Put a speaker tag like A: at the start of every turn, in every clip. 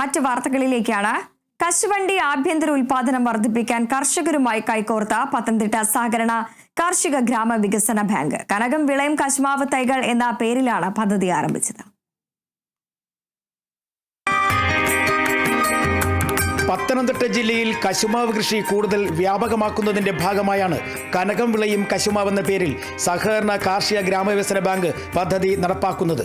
A: മറ്റ് വാർത്തകളിലേക്കാണ്. കശുവണ്ടി ആഭ്യന്തര ഉൽപാദനം വർദ്ധിപ്പിക്കാൻ കർഷകരുമായി കൈകോർത്ത പത്തനംതിട്ട സഹകരണ കാർഷിക ഗ്രാമ വികസന ബാങ്ക്. കനകം വിളയും കശുമാവ് തൈകൾ എന്ന പേരിലാണ് പദ്ധതി ആരംഭിച്ചത്.
B: പത്തനംതിട്ട ജില്ലയിൽ കശുമാവ് കൃഷി കൂടുതൽ വ്യാപകമാക്കുന്നതിന്റെ ഭാഗമായാണ് കനകം വിളയും കശുമാവ് എന്ന പേരിൽ സഹകരണ കാർഷിക ഗ്രാമവികസന ബാങ്ക് പദ്ധതി നടപ്പാക്കുന്നത്.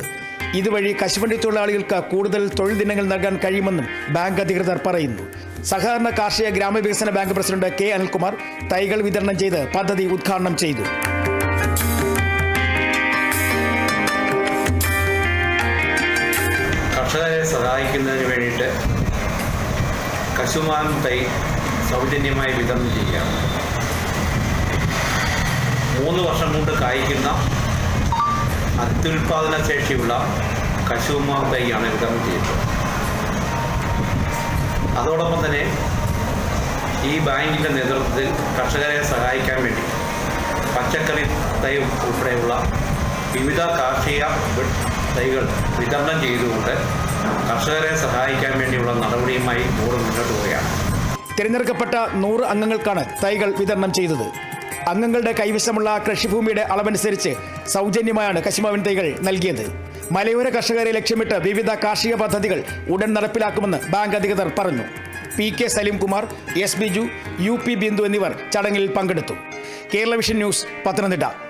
B: ഇതുവഴി കശുവണ്ടി തൊഴിലാളികൾക്ക് കൂടുതൽ തൊഴിൽ ദിനങ്ങൾ നൽകാൻ കഴിയുമെന്നും ബാങ്ക് അധികൃതർ പറയുന്നു. സഹകരണ കാർഷിക ഗ്രാമവികസന ബാങ്ക് പ്രസിഡന്റ് കെ അനിൽകുമാർ തൈകൾ വിതരണം ചെയ്ത് പദ്ധതി ഉദ്ഘാടനം ചെയ്തു.
C: കർഷകരെ സഹായിക്കുന്നതിന് വേണ്ടിയിട്ട് കശുമാൻ തൈ സൗജന്യമായി വിതരണം ചെയ്യുക മൂന്ന് വർഷം കൊണ്ട് കായ്ക്കുന്ന അത്യുൽപാദന ശേഷിയുള്ള കശുമാർ തൈയാണ് വിതരണം അതോടൊപ്പം തന്നെ ഈ ബാങ്കിന്റെ നേതൃത്വത്തിൽ കർഷകരെ സഹായിക്കാൻ വേണ്ടി പച്ചക്കറി തൈ ഉൾപ്പെടെയുള്ള വിവിധ കാർഷിക തൈകൾ വിതരണം ചെയ്തുകൊണ്ട് കർഷകരെ സഹായിക്കാൻ വേണ്ടിയുള്ള നടപടിയുമായി ബോർഡ് മുന്നോട്ട് പോവുകയാണ്.
B: തിരഞ്ഞെടുക്കപ്പെട്ട നൂറ് അംഗങ്ങൾക്കാണ് തൈകൾ വിതരണം ചെയ്തത്. അംഗങ്ങളുടെ കൈവശമുള്ള കൃഷിഭൂമിയുടെ അളവനുസരിച്ച് സൗജന്യമായാണ് കശുമാവിൻ തൈകൾ നൽകിയത്. മലയോര കർഷകരെ ലക്ഷ്യമിട്ട് വിവിധ കാർഷിക പദ്ധതികൾ ഉടൻ നടപ്പിലാക്കുമെന്ന് ബാങ്ക് അധികൃതർ പറഞ്ഞു. P K Saleemkumar S Biju U P Bindu എന്നിവർ ചടങ്ങിൽ പങ്കെടുത്തു. Kerala vision news Pathanamthitta.